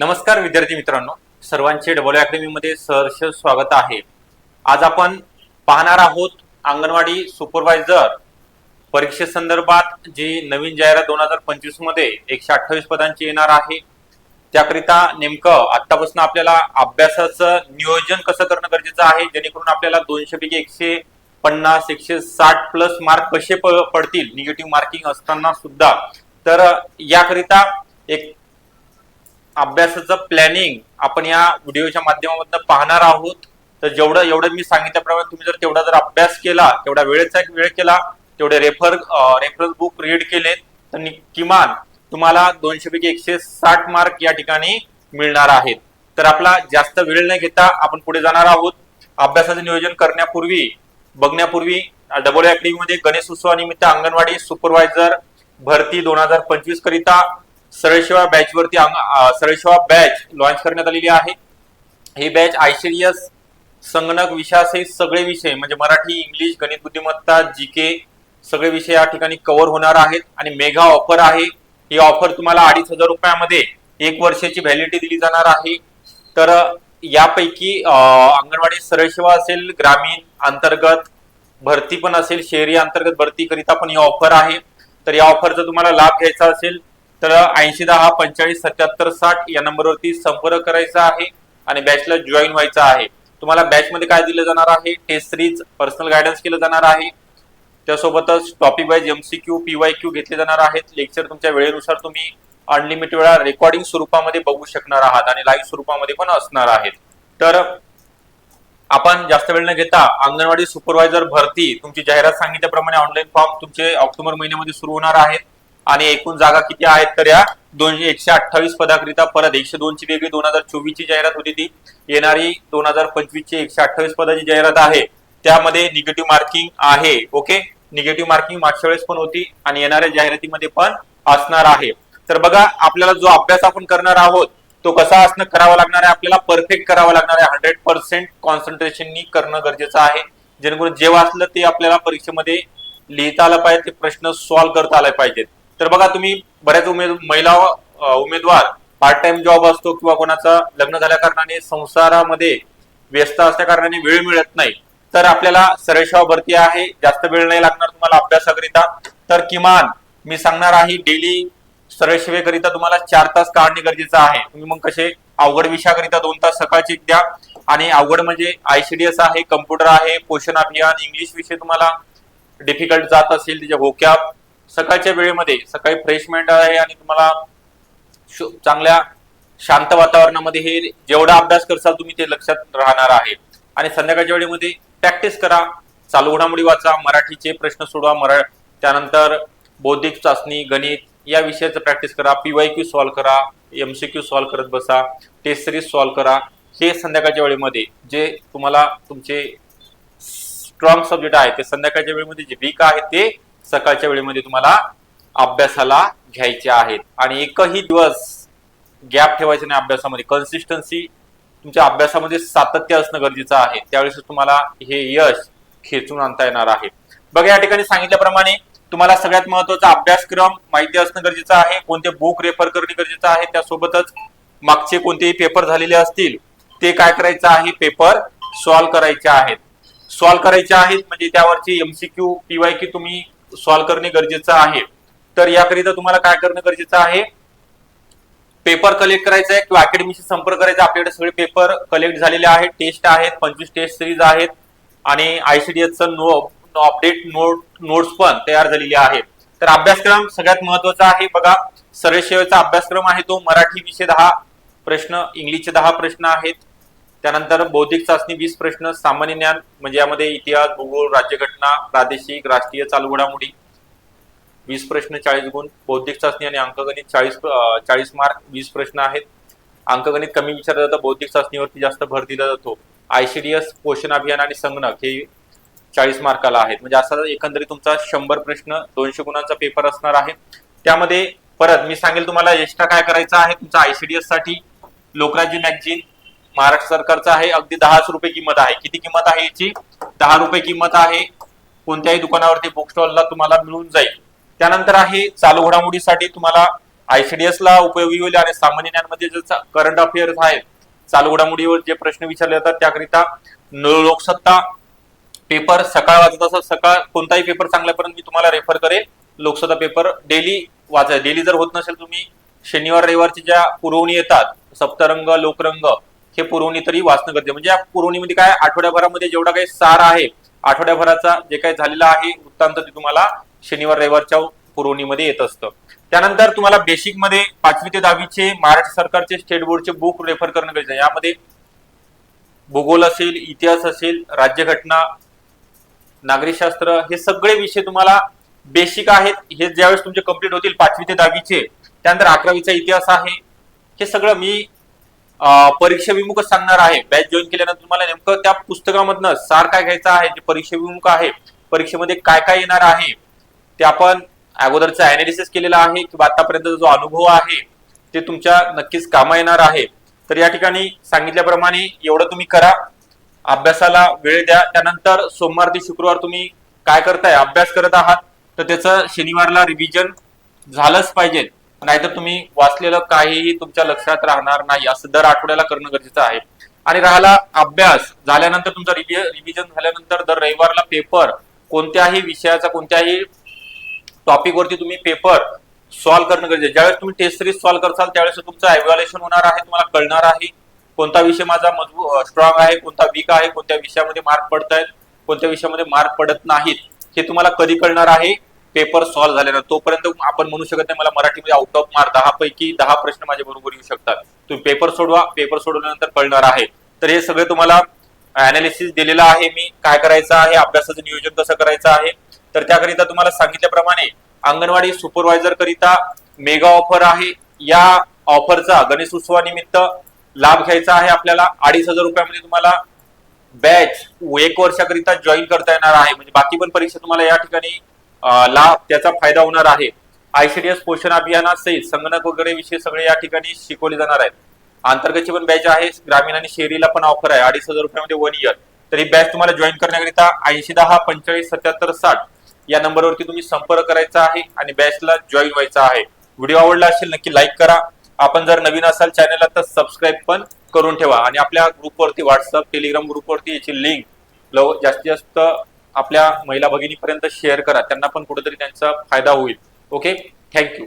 नमस्कार विद्यार्थी मित्रांनो. सर्वांचे डबल अकॅडमीमध्ये सहर्ष स्वागत आहे. आज आपण पाहणार आहोत अंगणवाडी सुपरवायझर परीक्षेसंदर्भात जी नवीन जाहिरात दोन हजार पंचवीसमध्ये एकशे अठ्ठावीस पदांची येणार आहे. त्याकरिता नेमकं आतापासून आपल्याला अभ्यासाचं नियोजन कसं करणं गरजेचं आहे? जेणेकरून आपल्याला दोनशे पैकी एकशे पन्नास एकशे साठ प्लस मार्क कसे प- पडतील? निगेटिव्ह मार्किंग असताना सुद्धा. तर याकरिता एक अभ्यासाचं प्लॅनिंग आपण या व्हिडिओच्या माध्यमातून पाहणार आहोत. तर जेवढं एवढं मी सांगितल्याप्रमाणे तुम्ही जर तेवढा जर अभ्यास केला तेवढा वेळेचा वेळ केला तेवढे रेफर रेफरन्स बुक रीड केले तर किमान तुम्हाला दोनशे पैकी एकशे साठ मार्क या ठिकाणी मिळणार आहेत. तर आपला जास्त वेळ न घेता आपण पुढे जाणार आहोत. अभ्यासाचं नियोजन करण्यापूर्वी बघण्यापूर्वी डबल अकॅडमी मध्ये गणेश उत्सवानिमित्त अंगणवाडी सुपरवायझर भरती दोन हजार पंचवीस करिता सरळशिवा बॅच वरती अंग- बॅच लॉन्च करण्यात आलेली आहे. ही बॅच आयसीडीएस संगणक विषयासहित सगळे विषय म्हणजे मराठी इंग्लिश गणित बुद्धिमत्ता जी के सगळे विषय या ठिकाणी कव्हर होणार आहेत. आणि मेगा ऑफर आहे. ही ऑफर तुम्हाला अडीच हजार रुपयामध्ये एक वर्षाची व्हॅलिडिटी दिली जाणार आहे. तर यापैकी अंगणवाडी सरळशिवा असेल ग्रामीण अंतर्गत भरती पण असेल शहरी अंतर्गत भरतीकरिता पण ही ऑफर आहे. तर या ऑफरचा तुम्हाला लाभ घ्यायचा असेल तर ऐंशी दहा पंचेचाळीस सत्याहत्तर साठ या नंबरवरती संपर्क करायचा आहे आणि बॅचला जॉईन व्हायचा आहे. तुम्हाला बॅच मध्ये काय दिलं जाणार आहे? टेस्ट सिरीज पर्सनल गायडन्स केलं जाणार आहे. त्यासोबतच topic wise MCQ P Y Q घेतले जाणार आहेत. लेक्चर तुमच्या वेळेनुसार तुम्ही अनलिमिटेड वेळा रेकॉर्डिंग स्वरूपामध्ये बघू शकणार आहात आणि लाईव्ह स्वरूपामध्ये पण असणार आहेत. तर आपण जास्त वेळ न घेता अंगणवाडी सुपरवायझर भरती तुमची जाहिरात सांगितल्याप्रमाणे ऑनलाईन फॉर्म तुमचे ऑक्टोबर महिन्यामध्ये सुरू होणार आहेत. आणि एकूण जागा किती आहेत तर या दोनशे एकशे अठ्ठावीस पदाकरिता परत एकशे दोनची वेगळी दोन हजार चोवीस ची जाहिरात होती ती. येणारी दोन हजार पंचवीस ची एकशे अठ्ठावीस पदाची जाहिरात आहे. त्यामध्ये निगेटिव्ह मार्किंग आहे. ओके निगेटिव्ह मार्किंग मागच्या वेळेस पण होती आणि येणाऱ्या जाहिरातीमध्ये पण असणार आहे. तर बघा आपल्याला जो अभ्यास आपण करणार आहोत तो कसा असणं करावा लागणार आहे? आपल्याला परफेक्ट करावा लागणार आहे. हंड्रेड पर्सेंट कॉन्सन्ट्रेशननी करणं गरजेचं आहे. जेणेकरून जे वाचलं ते आपल्याला परीक्षेमध्ये लिहिता आलं पाहिजे ते प्रश्न सॉल्व्ह करता आले पाहिजेत. तर बघा तुम्ही बऱ्याच उमेद महिला उमेदवार पार्ट टाइम जॉब असतो किंवा कोणाचा लग्न झाल्या कारणाने संसारामध्ये व्यस्त असल्या कारणाने वेळ मिळत नाही. तर आपल्याला सरळ सेवा भरती आहे. जास्त वेळ नाही लागणार तुम्हाला अभ्यासाकरिता. तर किमान मी सांगणार आहे डेली सरळ सेवेकरिता तुम्हाला चार तास काढणे गरजेचं आहे. तुम्ही मग कसे अवघड विषयाकरिता दोन तास सकाळचे द्या. आणि अवघड म्हणजे आयसीडीएस आहे कम्प्युटर आहे पोषण अभियान इंग्लिश विषय तुम्हाला डिफिकल्ट जात असेल त्याच्या होक्या सकाळच्या वेळेमध्ये सकाळी फ्रेश माइंड आहे आणि तुम्हाला चांगल्या शांत वातावरणामध्ये हे जेवढा अभ्यास करसाल तुम्ही ते लक्षात राहणार आहे. आणि संध्याकाळच्या वेळेमध्ये प्रॅक्टिस करा. चालू घडामोडी वाचा मराठीचे प्रश्न सोडवा मरा त्यानंतर बौद्धिक चाचणी गणित या विषयाचं प्रॅक्टिस करा. पीवाय क्यू सॉल्व्ह करा एमसीक्यू सॉल्व्ह करत बसा टेस्ट सिरीज सॉल्व्ह करा. हे संध्याकाळच्या वेळेमध्ये जे तुम्हाला तुमचे स्ट्रॉंग सब्जेक्ट आहे ते संध्याकाळच्या वेळेमध्ये जे वीक आहे ते सकाळच्या वेळेमध्ये तुम्हाला अभ्यासाला घ्यायचे आहेत. आणि एकही दिवस गॅप ठेवायचा नाही अभ्यासामध्ये. कन्सिस्टन्सी तुमच्या अभ्यासामध्ये सातत्य असणं गरजेचं आहे. त्यावेळेस तुम्हाला हे यश खेचून आणता येणार आहे. बघा या ठिकाणी सांगितल्याप्रमाणे तुम्हाला सगळ्यात महत्त्वाचा अभ्यासक्रम माहिती असणं गरजेचं आहे. कोणते बुक रेफर करणे गरजेचं आहे त्यासोबतच मागचे कोणतेही पेपर झालेले असतील ते काय करायचं आहे पेपर सॉल्व्ह करायचे आहेत. सॉल्व्ह करायचे आहेत म्हणजे त्यावरची एमसीक्यू पीवाय क्यू तुम्ही सॉल्व्ह करणे गरजेचं आहे. तर याकरिता तुम्हाला काय करणं गरजेचं आहे? पेपर कलेक्ट करायचा आहे किंवा अकॅडमीशी संपर्क करायचा आपल्याकडे सगळे पेपर कलेक्ट झालेले आहेत टेस्ट आहेत पंचवीस टेस्ट सिरीज आहेत आणि आयसीडीएसचं नो अपडेट नोट नोट्स पण तयार झालेले आहेत तर अभ्यासक्रम सगळ्यात महत्त्वाचा आहे. बघा सरळ सेवेचा अभ्यासक्रम आहे तो मराठी विषय दहा प्रश्न इंग्लिशचे दहा प्रश्न आहेत. त्यानंतर बौद्धिक चाचणी वीस प्रश्न सामान्य ज्ञान म्हणजे यामध्ये इतिहास भूगोल राज्यघटना प्रादेशिक राष्ट्रीय चालू घडामोडी वीस प्रश्न चाळीस गुण बौद्धिक चाचणी आणि अंकगणित चाळीस चाळीस मार्क वीस प्रश्न आहेत. अंकगणित कमी विचारलं जातं बौद्धिक चाचणीवरती जास्त भर दिला जातो. आयसीडीएस पोषण अभियान आणि संगणक हे चाळीस मार्काला आहेत. म्हणजे असा एकंदरीत तुमचा शंभर प्रश्न दोनशे गुणांचा पेपर असणार आहे. त्यामध्ये परत मी सांगेल तुम्हाला एक्स्ट्रा काय करायचं आहे? तुमचा आयसीडीएससाठी लोकराज्य मॅगझिन महाराष्ट्र सरकारचा आहे अगदी दहाच रुपये किंमत आहे. किती किंमत आहे याची? दहा रुपये किंमत आहे. कोणत्याही दुकानावरती बुक स्टॉलला तुम्हाला मिळून जाईल. त्यानंतर आहे चालू घडामोडीसाठी तुम्हाला आयसीडीएस ला उपयोगी होईल आणि सामान्य ज्ञानमध्ये जे करंट अफेअर्स आहेत चालू घडामोडीवर जे प्रश्न विचारले जातात त्याकरिता लोकसत्ता पेपर सकाळ वाचत असत सकाळ कोणताही पेपर चांगल्यापर्यंत मी तुम्हाला रेफर करेल. लोकसत्ता पेपर डेली वाचा डेली जर होत नसेल तुम्ही शनिवार रविवारची ज्या पुरवणी येतात सप्तरंग लोकरंग हे पुरवणी तरी वाचणं गरजेचं म्हणजे या पुरवणीमध्ये काय आठवड्याभरामध्ये जेवढा काही सार आहे आठवड्याभराचा जे काही झालेला आहे वृत्तांत ते तुम्हाला शनिवार रविवारच्या पुरवणीमध्ये येत असतं. त्यानंतर तुम्हाला बेसिकमध्ये पाचवी ते दहावीचे महाराष्ट्र सरकारचे स्टेट बोर्डचे बुक रेफर करणं गरजेचं आहे. यामध्ये भूगोल असेल इतिहास असेल राज्यघटना नागरिकशास्त्र हे सगळे विषय तुम्हाला बेसिक आहेत. हे ज्यावेळेस तुमचे कंप्लीट होतील पाचवी ते दहावीचे त्यानंतर अकरावीचा इतिहास आहे. हे सगळं मी परीक्षा विमुखच सांगणार आहे. बॅच जॉईन केल्यानंतर तुम्हाला नेमकं त्या पुस्तकामधनं सार काय घ्यायचा आहे जे परीक्षा विमुख आहे परीक्षेमध्ये काय काय येणार आहे ते आपण अगोदरचा अनालिसिस केलेलं आहे किंवा आतापर्यंतचा जो अनुभव आहे ते तुमच्या नक्कीच कामा येणार आहे. तर या ठिकाणी सांगितल्याप्रमाणे एवढं तुम्ही करा. अभ्यासाला वेळ द्या. त्यानंतर सोमवार ते शुक्रवार तुम्ही काय करताय? अभ्यास करत आहात. तर त्याचं शनिवारला रिव्हिजन झालंच पाहिजे. नाहीतर तुम्ही वाचलेलं काहीही तुमच्या लक्षात राहणार नाही असं दर आठवड्याला करणं गरजेचं आहे. आणि राहिला अभ्यास झाल्यानंतर तुमचा रिव्हिजन झाल्यानंतर दर रविवारला पेपर कोणत्याही विषयाचा कोणत्याही टॉपिकवरती तुम्ही पेपर सॉल्व्ह करणं गरजेचं ज्यावेळेस तुम्ही टेस्ट सिरीज सॉल्व्ह करसाल त्यावेळेस तुमचं एव्हॅल्युएशन होणार आहे तुम्हाला कळणार आहे कोणता विषय माझा मजबूत स्ट्रॉंग आहे कोणता वीक आहे कोणत्या विषयामध्ये मार्क पडत आहेत कोणत्या विषयामध्ये मार्क पडत नाहीत हे तुम्हाला कधी कळणार आहे? पेपर सॉल्व्ह झाल्यानंतर तोपर्यंत आपण म्हणू शकत नाही मला मराठीमध्ये आउट ऑफ मार दहा पैकी दहा प्रश्न माझ्या बरोबर येऊ शकतात. तुम्ही पेपर सोडवा पेपर सोडवल्यानंतर कळणार आहे. तर हे सगळं तुम्हाला अनालिसिस दिलेलं आहे मी काय करायचं आहे अभ्यासाचं नियोजन कसं करायचं आहे. तर त्याकरिता तुम्हाला सांगितल्याप्रमाणे अंगणवाडी सुपरवायझर करिता मेगा ऑफर आहे. या ऑफरचा गणेश उत्सवानिमित्त लाभ घ्यायचा आहे आपल्याला. अडीच हजार रुपयामध्ये तुम्हाला बॅच एक वर्षाकरिता जॉईन करता येणार आहे. म्हणजे बाकी पण परीक्षा तुम्हाला या ठिकाणी ला लाभ त्याचा फायदा होणार आहे. आयसीडीएस पोषण अभियानासहित संगणक वगैरे विषय सगळे या ठिकाणी शिकवले जाणार आहेत. अंतर्गतची पण बॅच आहे ग्रामीण आणि शहरीला पण ऑफर आहे. अडीच हजार रुपयामध्ये वन इयर तर ही बॅच तुम्हाला जॉईन करण्याकरिता ऐंशी दहा पंचेचाळीस सत्याहत्तर साठ या नंबरवरती तुम्ही संपर्क करायचा आहे आणि बॅचला जॉईन व्हायचा आहे. व्हिडिओ आवडला असेल नक्की लाईक करा. आपण जर नवीन असाल चॅनलला तर सबस्क्राईब पण करून ठेवा. आणि आपल्या ग्रुपवरती व्हॉट्सअप टेलिग्राम ग्रुपवरती याची लिंक लव जास्तीत जास्त आपल्या महिला भगिनीपर्यंत शेअर करा. त्यांना पण कुठेतरी त्यांचा फायदा होईल. Okay thank you